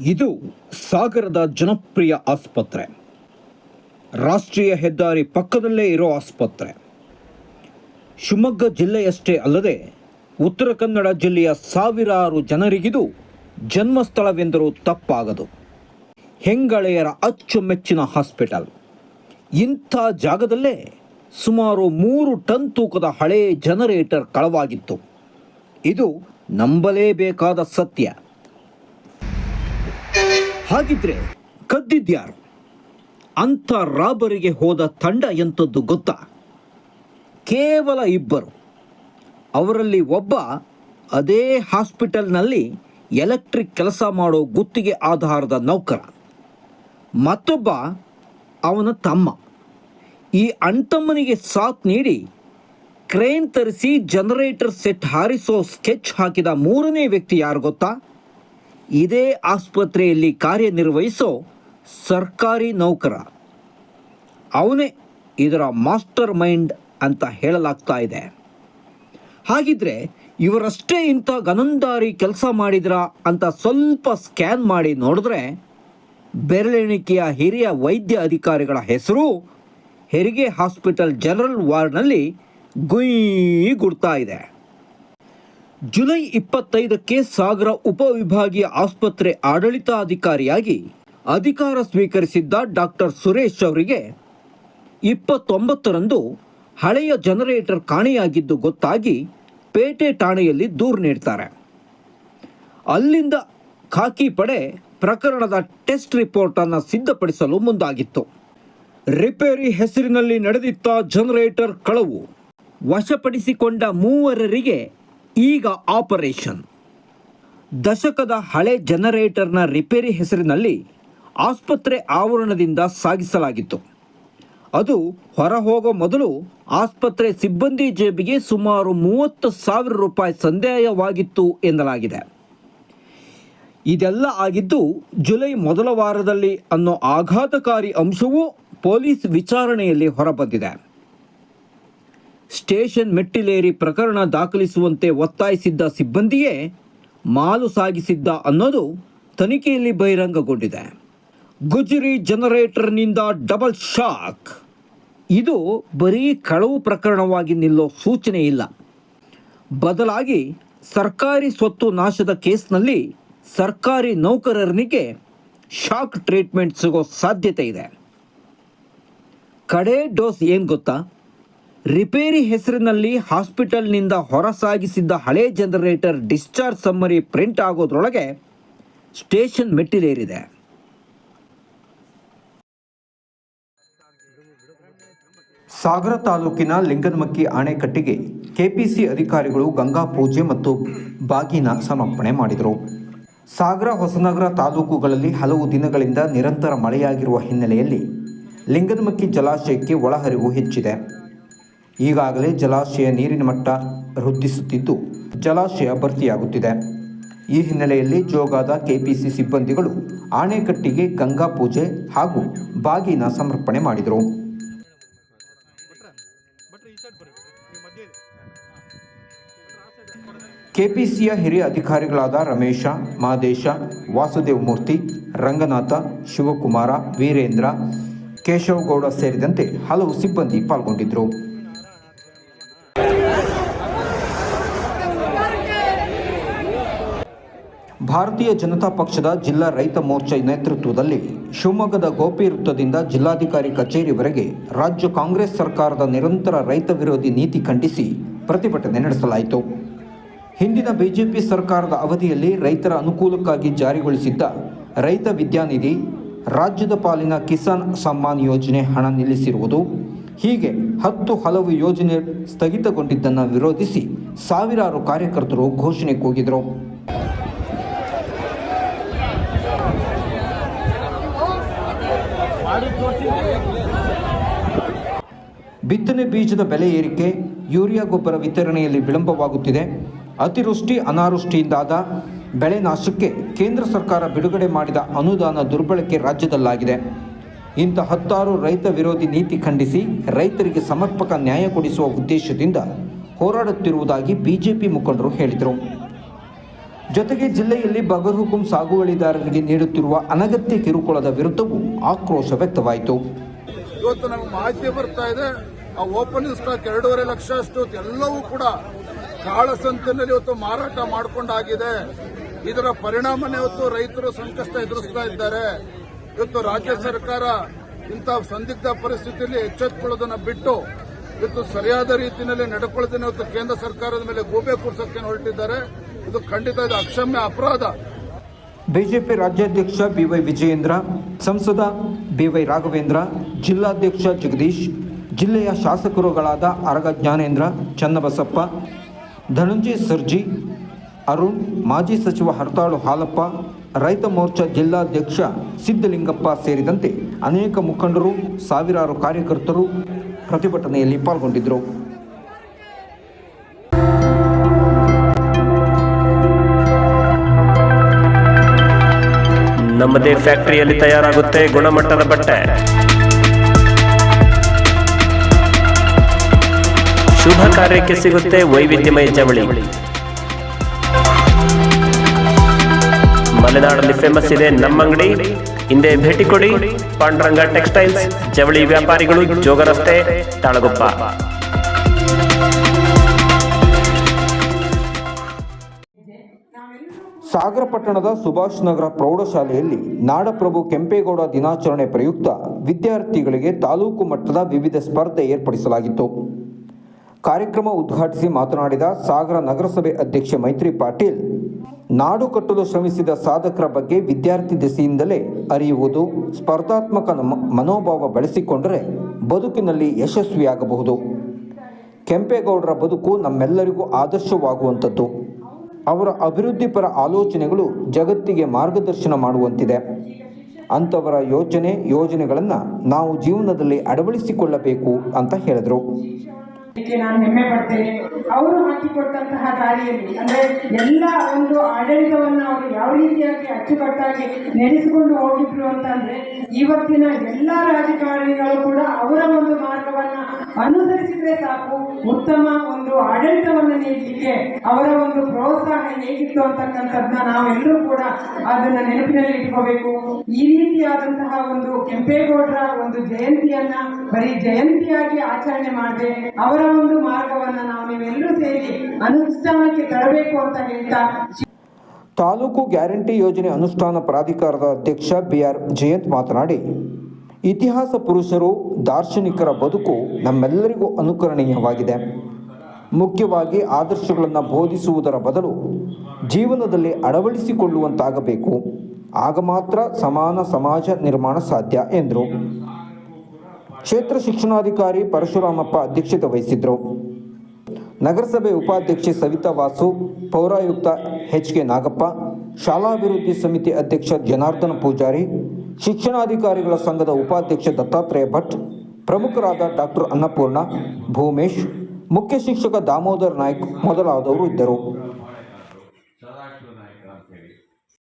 ಇದು ಸಾಗರದ ಜನಪ್ರಿಯ ಆಸ್ಪತ್ರೆ. ರಾಷ್ಟ್ರೀಯ ಹೆದ್ದಾರಿ ಪಕ್ಕದಲ್ಲೇ ಇರೋ ಆಸ್ಪತ್ರೆ. ಶಿವಮೊಗ್ಗ ಜಿಲ್ಲೆಯಷ್ಟೇ ಅಲ್ಲದೆ ಉತ್ತರ ಕನ್ನಡ ಜಿಲ್ಲೆಯ ಸಾವಿರಾರು ಜನರಿಗಿದು ಜನ್ಮಸ್ಥಳವೆಂದರೂ ತಪ್ಪಾಗದು. ಹೆಂಗಳೆಯರ ಅಚ್ಚುಮೆಚ್ಚಿನ ಹಾಸ್ಪಿಟಲ್. ಇಂಥ ಜಾಗದಲ್ಲೇ ಸುಮಾರು ಮೂರು ಟನ್ ತೂಕದ ಹಳೆಯ ಜನರೇಟರ್ ಕಳವಾಗಿತ್ತು. ಇದು ನಂಬಲೇಬೇಕಾದ ಸತ್ಯ. ಹಾಗಿದ್ರೆ ಕದ್ದಿದ್ಯಾರು? ಅಂಥ ರಾಬರಿಗೆ ಹೋದ ತಂಡ ಎಂಥದ್ದು ಗೊತ್ತಾ? ಕೇವಲ ಇಬ್ಬರು. ಅವರಲ್ಲಿ ಒಬ್ಬ ಅದೇ ಹಾಸ್ಪಿಟಲ್ನಲ್ಲಿ ಎಲೆಕ್ಟ್ರಿಕ್ ಕೆಲಸ ಮಾಡೋ ಗುತ್ತಿಗೆ ಆಧಾರದ ನೌಕರ. ಮತ್ತೊಬ್ಬ ಅವನ ತಮ್ಮ. ಈ ಅಣ್ತಮ್ಮನಿಗೆ ಸಾಥ್ ನೀಡಿ ಕ್ರೇನ್ ತರಿಸಿ ಜನರೇಟರ್ ಸೆಟ್ ಹಾರಿಸೋ ಸ್ಕೆಚ್ ಹಾಕಿದ ಮೂರನೇ ವ್ಯಕ್ತಿ ಯಾರು ಗೊತ್ತಾ? ಇದೇ ಆಸ್ಪತ್ರೆಯಲ್ಲಿ ಕಾರ್ಯನಿರ್ವಹಿಸೋ ಸರ್ಕಾರಿ ನೌಕರ. ಅವನೇ ಇದರ ಮಾಸ್ಟರ್ ಮೈಂಡ್ ಅಂತ ಹೇಳಲಾಗ್ತಾ ಇದೆ. ಹಾಗಿದ್ರೆ ಇವರಷ್ಟೇ ಇಂಥ ಗನಂದಾರಿ ಕೆಲಸ ಮಾಡಿದ್ರ ಅಂತ ಸ್ವಲ್ಪ ಸ್ಕ್ಯಾನ್ ಮಾಡಿ ನೋಡಿದ್ರೆ ಬೆರಳೆಣಿಕೆಯ ಹಿರಿಯ ವೈದ್ಯ ಅಧಿಕಾರಿಗಳ ಹೆಸರು ಹೆರಿಗೆ ಹಾಸ್ಪಿಟಲ್ ಜನರಲ್ ವಾರ್ಡ್ನಲ್ಲಿ ಗುಯ್ ಗುಡ್ತಾ ಇದೆ. ಜುಲೈ ಇಪ್ಪತ್ತೈದಕ್ಕೆ ಸಾಗರ ಉಪವಿಭಾಗೀಯ ಆಸ್ಪತ್ರೆ ಆಡಳಿತಾಧಿಕಾರಿಯಾಗಿ ಅಧಿಕಾರ ಸ್ವೀಕರಿಸಿದ್ದ ಡಾಕ್ಟರ್ ಸುರೇಶ್ ಅವರಿಗೆ ಇಪ್ಪತ್ತೊಂಬತ್ತರಂದು ಹಳೆಯ ಜನರೇಟರ್ ಕಾಣೆಯಾಗಿದ್ದು ಗೊತ್ತಾಗಿ ಪೇಟೆ ಠಾಣೆಯಲ್ಲಿ ದೂರು ನೀಡ್ತಾರೆ. ಅಲ್ಲಿಂದ ಖಾಕಿ ಪಡೆ ಪ್ರಕರಣದ ಟೆಸ್ಟ್ ರಿಪೋರ್ಟನ್ನು ಸಿದ್ಧಪಡಿಸಲು ಮುಂದಾಗಿತ್ತು. ರಿಪೇರಿ ಹೆಸರಿನಲ್ಲಿ ನಡೆದಿದ್ದ ಜನರೇಟರ್ ಕಳವು ವಶಪಡಿಸಿಕೊಂಡ ಮೂವರರಿಗೆ ಈಗ ಆಪರೇಷನ್. ದಶಕದ ಹಳೆ ಜನರೇಟರ್ನ ರಿಪೇರಿ ಹೆಸರಿನಲ್ಲಿ ಆಸ್ಪತ್ರೆ ಆವರಣದಿಂದ ಸಾಗಿಸಲಾಗಿತ್ತು. ಅದು ಹೊರಹೋಗೋ ಮೊದಲು ಆಸ್ಪತ್ರೆ ಸಿಬ್ಬಂದಿ ಜೇಬಿಗೆ ಸುಮಾರು ಮೂವತ್ತು ಸಾವಿರ ರೂಪಾಯಿ ಸಂದೇಹವಾಗಿತ್ತು ಎನ್ನಲಾಗಿದೆ. ಇದೆಲ್ಲ ಆಗಿದ್ದು ಜುಲೈ ಮೊದಲ ವಾರದಲ್ಲಿ ಅನ್ನೋ ಆಘಾತಕಾರಿ ಅಂಶವೂ ಪೊಲೀಸ್ ವಿಚಾರಣೆಯಲ್ಲಿ ಹೊರಬಂದಿದೆ. ಸ್ಟೇಷನ್ ಮೆಟ್ಟಿಲೇರಿ ಪ್ರಕರಣ ದಾಖಲಿಸುವಂತೆ ಒತ್ತಾಯಿಸಿದ್ದ ಸಿಬ್ಬಂದಿಯೇ ಮಾಲು ಸಾಗಿಸಿದ್ದ ಅನ್ನೋದು ತನಿಖೆಯಲ್ಲಿ ಬಹಿರಂಗಗೊಂಡಿದೆ. ಗುಜರಿ ಜನರೇಟರ್ನಿಂದ ಡಬಲ್ ಶಾಕ್. ಇದು ಬರೀ ಕಳವು ಪ್ರಕರಣವಾಗಿ ನಿಲ್ಲೋ ಸೂಚನೆ ಇಲ್ಲ. ಬದಲಾಗಿ ಸರ್ಕಾರಿ ಸ್ವತ್ತು ನಾಶದ ಕೇಸ್ನಲ್ಲಿ ಸರ್ಕಾರಿ ನೌಕರರಿಗೆ ಶಾಕ್ ಟ್ರೀಟ್ಮೆಂಟ್ ಸಿಗೋ ಸಾಧ್ಯತೆ ಇದೆ. ಕಡೆ ಡೋಸ್ ಏನು ಗೊತ್ತಾ? ರಿಪೇರಿ ಹೆಸರಿನಲ್ಲಿ ಹಾಸ್ಪಿಟಲ್ನಿಂದ ಹೊರಸಾಗಿಸಿದ್ದ ಹಳೆ ಜನರೇಟರ್ ಡಿಸ್ಚಾರ್ಜ್ ಸಮ್ಮರಿ ಪ್ರಿಂಟ್ ಆಗೋದ್ರೊಳಗೆ ಸ್ಟೇಷನ್ ಮೆಟ್ಟಿಲೇರಿದೆ. ಸಾಗರ ತಾಲೂಕಿನ ಲಿಂಗನಮಕ್ಕಿ ಅಣೆಕಟ್ಟಿಗೆ ಕೆಪಿಸಿ ಅಧಿಕಾರಿಗಳು ಗಂಗಾ ಪೂಜೆ ಮತ್ತು ಬಾಗಿನ ಸಮರ್ಪಣೆ ಮಾಡಿದರು. ಸಾಗರ ಹೊಸನಗರ ತಾಲೂಕುಗಳಲ್ಲಿ ಹಲವು ದಿನಗಳಿಂದ ನಿರಂತರ ಮಳೆಯಾಗಿರುವ ಹಿನ್ನೆಲೆಯಲ್ಲಿ ಲಿಂಗನಮಕ್ಕಿ ಜಲಾಶಯಕ್ಕೆ ಒಳಹರಿವು ಹೆಚ್ಚಿದೆ. ಈಗಾಗಲೇ ಜಲಾಶಯ ನೀರಿನ ಮಟ್ಟ ವೃದ್ಧಿಸುತ್ತಿದ್ದು ಜಲಾಶಯ ಭರ್ತಿಯಾಗುತ್ತಿದೆ. ಈ ಹಿನ್ನೆಲೆಯಲ್ಲಿ ಜೋಗಾದ ಕೆಪಿಸಿ ಸಿಬ್ಬಂದಿಗಳು ಆಣೆಕಟ್ಟಿಗೆ ಗಂಗಾ ಪೂಜೆ ಹಾಗೂ ಬಾಗಿನ ಸಮರ್ಪಣೆ ಮಾಡಿದರು. ಕೆಪಿಸಿಯ ಹಿರಿಯ ಅಧಿಕಾರಿಗಳಾದ ರಮೇಶ, ಮಾದೇಶ, ವಾಸುದೇವ ಮೂರ್ತಿ, ರಂಗನಾಥ, ಶಿವಕುಮಾರ, ವೀರೇಂದ್ರ, ಕೇಶವಗೌಡ ಸೇರಿದಂತೆ ಹಲವು ಸಿಬ್ಬಂದಿ ಪಾಲ್ಗೊಂಡಿದ್ದರು. ಭಾರತೀಯ ಜನತಾ ಪಕ್ಷದ ಜಿಲ್ಲಾ ರೈತ ಮೋರ್ಚಾ ನೇತೃತ್ವದಲ್ಲಿ ಶಿವಮೊಗ್ಗದ ಗೋಪಿ ವೃತ್ತದಿಂದ ಜಿಲ್ಲಾಧಿಕಾರಿ ಕಚೇರಿವರೆಗೆ ರಾಜ್ಯ ಕಾಂಗ್ರೆಸ್ ಸರ್ಕಾರದ ನಿರಂತರ ರೈತ ವಿರೋಧಿ ನೀತಿ ಖಂಡಿಸಿ ಪ್ರತಿಭಟನೆ ನಡೆಸಲಾಯಿತು. ಹಿಂದಿನ ಬಿಜೆಪಿ ಸರ್ಕಾರದ ಅವಧಿಯಲ್ಲಿ ರೈತರ ಅನುಕೂಲಕ್ಕಾಗಿ ಜಾರಿಗೊಳಿಸಿದ್ದ ರೈತ ವಿದ್ಯಾನಿಧಿ, ರಾಜ್ಯದ ಪಾಲಿನ ಕಿಸಾನ್ ಸಮ್ಮಾನ್ ಯೋಜನೆ ಹಣ ನಿಲ್ಲಿಸಿರುವುದು, ಹೀಗೆ ಹತ್ತು ಹಲವು ಯೋಜನೆ ಸ್ಥಗಿತಗೊಂಡಿದ್ದನ್ನು ವಿರೋಧಿಸಿ ಸಾವಿರಾರು ಕಾರ್ಯಕರ್ತರು ಘೋಷಣೆ ಕೂಗಿದರು. ಬಿತ್ತನೆ ಬೀಜದ ಬೆಲೆ ಏರಿಕೆ, ಯೂರಿಯಾ ಗೊಬ್ಬರ ವಿತರಣೆಯಲ್ಲಿ ವಿಳಂಬವಾಗುತ್ತಿದೆ. ಅತಿವೃಷ್ಟಿ, ಅನಾವೃಷ್ಟಿಯಿಂದಾದ ಬೆಳೆ ನಾಶಕ್ಕೆ ಕೇಂದ್ರ ಸರ್ಕಾರ ಬಿಡುಗಡೆ ಮಾಡಿದ ಅನುದಾನ ದುರ್ಬಳಕೆ ರಾಜ್ಯದಲ್ಲಾಗಿದೆ. ಇಂಥ ಹತ್ತಾರು ರೈತ ವಿರೋಧಿ ನೀತಿ ಖಂಡಿಸಿ ರೈತರಿಗೆ ಸಮರ್ಪಕ ನ್ಯಾಯ ಕೊಡಿಸುವ ಉದ್ದೇಶದಿಂದ ಹೋರಾಡುತ್ತಿರುವುದಾಗಿ ಬಿಜೆಪಿ ಮುಖಂಡರು ಹೇಳಿದರು. ಜೊತೆಗೆ ಜಿಲ್ಲೆಯಲ್ಲಿ ಬಗರ್ಹುಕುಂ ಸಾಗುವಳಿದಾರರಿಗೆ ನೀಡುತ್ತಿರುವ ಅನಗತ್ಯ ಕಿರುಕುಳದ ವಿರುದ್ಧವೂ ಆಕ್ರೋಶ ವ್ಯಕ್ತವಾಯಿತು. ಇವತ್ತು ನಮ್ಗೆ ಮಾಹಿತಿ ಬರ್ತಾ ಇದೆ, ಆ ಓಪನಿಂಗ್ ಸ್ಟಾಕ್ ಎರಡೂವರೆ ಲಕ್ಷ ಅಷ್ಟು, ಎಲ್ಲವೂ ಕೂಡ ಕಾಳಸಂತಿನಲ್ಲಿ ಇವತ್ತು ಮಾರಾಟ ಮಾಡಿಕೊಂಡಾಗಿದೆ. ಇದರ ಪರಿಣಾಮನೇ ಇವತ್ತು ರೈತರು ಸಂಕಷ್ಟ ಎದುರಿಸ್ತಾ ಇದ್ದಾರೆ. ಇವತ್ತು ರಾಜ್ಯ ಸರ್ಕಾರ ಇಂತಹ ಸಂದಿಗ್ಧ ಪರಿಸ್ಥಿತಿಯಲ್ಲಿ ಎಚ್ಚೆತ್ತುಕೊಳ್ಳೋದನ್ನ ಬಿಟ್ಟು ಇವತ್ತು ಸರಿಯಾದ ರೀತಿಯಲ್ಲಿ ನಡ್ಕೊಳ್ಳೋದನ್ನ ಇವತ್ತು ಕೇಂದ್ರ ಸರ್ಕಾರದ ಮೇಲೆ ಗೂಬೆ ಕೂರ್ಸೋಕೆ ಹೊರಟಿದ್ದಾರೆ. ಇದು ಖಂಡಿತ ಇದು ಅಕ್ಷಮ್ಯ ಅಪರಾಧ. ಬಿಜೆಪಿ ರಾಜ್ಯಾಧ್ಯಕ್ಷ ಬಿವೈ ವಿಜಯೇಂದ್ರ, ಸಂಸದ ಬಿವೈ ರಾಘವೇಂದ್ರ, ಜಿಲ್ಲಾಧ್ಯಕ್ಷ ಜಗದೀಶ್, ಜಿಲ್ಲೆಯ ಶಾಸಕರುಗಳಾದ ಅರಗ ಜ್ಞಾನೇಂದ್ರ, ಚನ್ನಬಸಪ್ಪ, ಧನಂಜಯ ಸರ್ಜಿ, ಅರುಣ್, ಮಾಜಿ ಸಚಿವ ಹರ್ತಾಳು ಹಾಲಪ್ಪ, ರೈತ ಮೋರ್ಚಾ ಜಿಲ್ಲಾಧ್ಯಕ್ಷ ಸಿದ್ದಲಿಂಗಪ್ಪ ಸೇರಿದಂತೆ ಅನೇಕ ಮುಖಂಡರು, ಸಾವಿರಾರು ಕಾರ್ಯಕರ್ತರು ಪ್ರತಿಭಟನೆಯಲ್ಲಿ ಪಾಲ್ಗೊಂಡಿದ್ದರು. ನಮ್ಮದೇ ಫ್ಯಾಕ್ಟರಿಯಲ್ಲಿ ತಯಾರಾಗುತ್ತೆ ಗುಣಮಟ್ಟದ ಬಟ್ಟೆ. ಶುಭ ಕಾರ್ಯಕ್ಕೆ ಸಿಗುತ್ತೆ ವೈವಿಧ್ಯಮಯ ಜವಳಿ. ಮಲೆನಾಡಲ್ಲಿ ಫೇಮಸ್ ಇದೆ ನಮ್ಮ ಅಂಗಡಿ. ಹಿಂದೆ ಭೇಟಿ ಕೊಡಿ. ಪಾಂಡುರಂಗ ಟೆಕ್ಸ್ಟೈಲ್ಸ್, ಜವಳಿ ವ್ಯಾಪಾರಿಗಳು, ಜೋಗ ರಸ್ತೆ, ತಾಳಗುಪ್ಪ. ಸಾಗರ ಪಟ್ಟಣದ ಸುಭಾಷ್ ನಗರ ಪ್ರೌಢಶಾಲೆಯಲ್ಲಿ ನಾಡಪ್ರಭು ಕೆಂಪೇಗೌಡ ದಿನಾಚರಣೆ ಪ್ರಯುಕ್ತ ವಿದ್ಯಾರ್ಥಿಗಳಿಗೆ ತಾಲೂಕು ಮಟ್ಟದ ವಿವಿಧ ಸ್ಪರ್ಧೆ ಏರ್ಪಡಿಸಲಾಗಿತ್ತು. ಕಾರ್ಯಕ್ರಮ ಉದ್ಘಾಟಿಸಿ ಮಾತನಾಡಿದ ಸಾಗರ ನಗರಸಭೆ ಅಧ್ಯಕ್ಷೆ ಮೈತ್ರಿ ಪಾಟೀಲ್, ನಾಡು ಕಟ್ಟಲು ಶ್ರಮಿಸಿದ ಸಾಧಕರ ಬಗ್ಗೆ ವಿದ್ಯಾರ್ಥಿ ದೆಸೆಯಿಂದಲೇ ಅರಿಯುವುದು, ಸ್ಪರ್ಧಾತ್ಮಕ ಮನೋಭಾವ ಬೆಳೆಸಿಕೊಂಡರೆ ಬದುಕಿನಲ್ಲಿ ಯಶಸ್ವಿಯಾಗಬಹುದು. ಕೆಂಪೇಗೌಡರ ಬದುಕು ನಮ್ಮೆಲ್ಲರಿಗೂ ಆದರ್ಶವಾಗುವಂಥದ್ದು. ಅವರ ಅಭಿವೃದ್ಧಿಪರ ಆಲೋಚನೆಗಳು ಜಗತ್ತಿಗೆ ಮಾರ್ಗದರ್ಶನ ಮಾಡುವಂತಿದೆ. ಅಂಥವರ ಯೋಚನೆ, ಯೋಜನೆಗಳನ್ನು ನಾವು ಜೀವನದಲ್ಲಿ ಅಳವಡಿಸಿಕೊಳ್ಳಬೇಕು ಅಂತ ಹೇಳಿದರು. ನಾನು ಹೆಮ್ಮೆ ಪಡ್ತೇನೆ. ಅವರು ಹಾಕಿಕೊಟ್ಟಂತಹ ದಾರಿಯಲ್ಲಿ, ಅಂದ್ರೆ ಎಲ್ಲ ಒಂದು ಆಡಳಿತವನ್ನು ಅವರು ಯಾವ ರೀತಿಯಾಗಿ ಅಚ್ಚುಕಟ್ಟಾಗಿ ನಡೆಸಿಕೊಂಡು ಹೋಗಿದ್ರು ಅಂತಂದ್ರೆ ಇವತ್ತಿನ ಎಲ್ಲ ರಾಜಕಾರಣಿಗಳು ಕೂಡ ಅವರ ಒಂದು ಮಾರ್ಗವನ್ನ ಅನುಸರಿಸಿದ್ರೆ ಸಾಕು. ಉತ್ತಮ ಒಂದು ಆಡಳಿತವನ್ನು ನೀಡಲಿಕ್ಕೆ ಅವರ ಒಂದು ಪ್ರೋತ್ಸಾಹ ಹೇಗಿತ್ತು ಅಂತಕ್ಕಂಥದ್ದನ್ನ ನಾವೆಲ್ಲರೂ ಕೂಡ ಅದನ್ನ ನೆನಪಿನಲ್ಲಿ ಇಟ್ಕೋಬೇಕು. ಈ ರೀತಿಯಾದಂತಹ ಒಂದು ಕೆಂಪೇಗೌಡರ ಒಂದು ಜಯಂತಿಯನ್ನ ಬರೀ ಜಯಂತಿಯಾಗಿ ಆಚರಣೆ ಮಾಡದೆ ಅವರ ಒಂದು ಮಾರ್ಗವನ್ನ ನಾವು ನೀವೆಲ್ಲರೂ ಸೇರಿ ಅನುಷ್ಠಾನಕ್ಕೆ ತರಬೇಕು ಅಂತ ಹೇಳ್ತಾ ತಾಲೂಕು ಗ್ಯಾರಂಟಿ ಯೋಜನೆ ಅನುಷ್ಠಾನ ಪ್ರಾಧಿಕಾರದ ಅಧ್ಯಕ್ಷ ಬಿಆರ್ ಜಯಂತ್ ಮಾತನಾಡಿ ಇತಿಹಾಸ ಪುರುಷರು ದಾರ್ಶನಿಕರ ಬದುಕು ನಮ್ಮೆಲ್ಲರಿಗೂ ಅನುಕರಣೀಯವಾಗಿದೆ. ಮುಖ್ಯವಾಗಿ ಆದರ್ಶಗಳನ್ನು ಬೋಧಿಸುವುದರ ಬದಲು ಜೀವನದಲ್ಲಿ ಅಳವಡಿಸಿಕೊಳ್ಳುವಂತಾಗಬೇಕು. ಆಗ ಮಾತ್ರ ಸಮಾನ ಸಮಾಜ ನಿರ್ಮಾಣ ಸಾಧ್ಯ, ಎಂದರು. ಕ್ಷೇತ್ರ ಶಿಕ್ಷಣಾಧಿಕಾರಿ ಪರಶುರಾಮಪ್ಪ ಅಧ್ಯಕ್ಷತೆ ವಹಿಸಿದ್ರು ನಗರಸಭೆ ಉಪಾಧ್ಯಕ್ಷೆ ಸವಿತಾ ವಾಸು, ಪೌರಾಯುಕ್ತ ಎಚ್ ಕೆ ನಾಗಪ್ಪ, ಶಾಲಾಭಿವೃದ್ಧಿ ಸಮಿತಿ ಅಧ್ಯಕ್ಷ ಜನಾರ್ದನ ಪೂಜಾರಿ ಶಿಕ್ಷಣಾಧಿಕಾರಿಗಳ ಸಂಘದ ಉಪಾಧ್ಯಕ್ಷ ದತ್ತಾತ್ರೇಯ ಭಟ್, ಪ್ರಮುಖರಾದ ಡಾಕ್ಟರ್ ಅನ್ನಪೂರ್ಣ ಭೂಮೇಶ್, ಮುಖ್ಯ ಶಿಕ್ಷಕ ದಾಮೋದರ್ ನಾಯ್ಕ್ ಮೊದಲಾದವರು ಇದ್ದರು.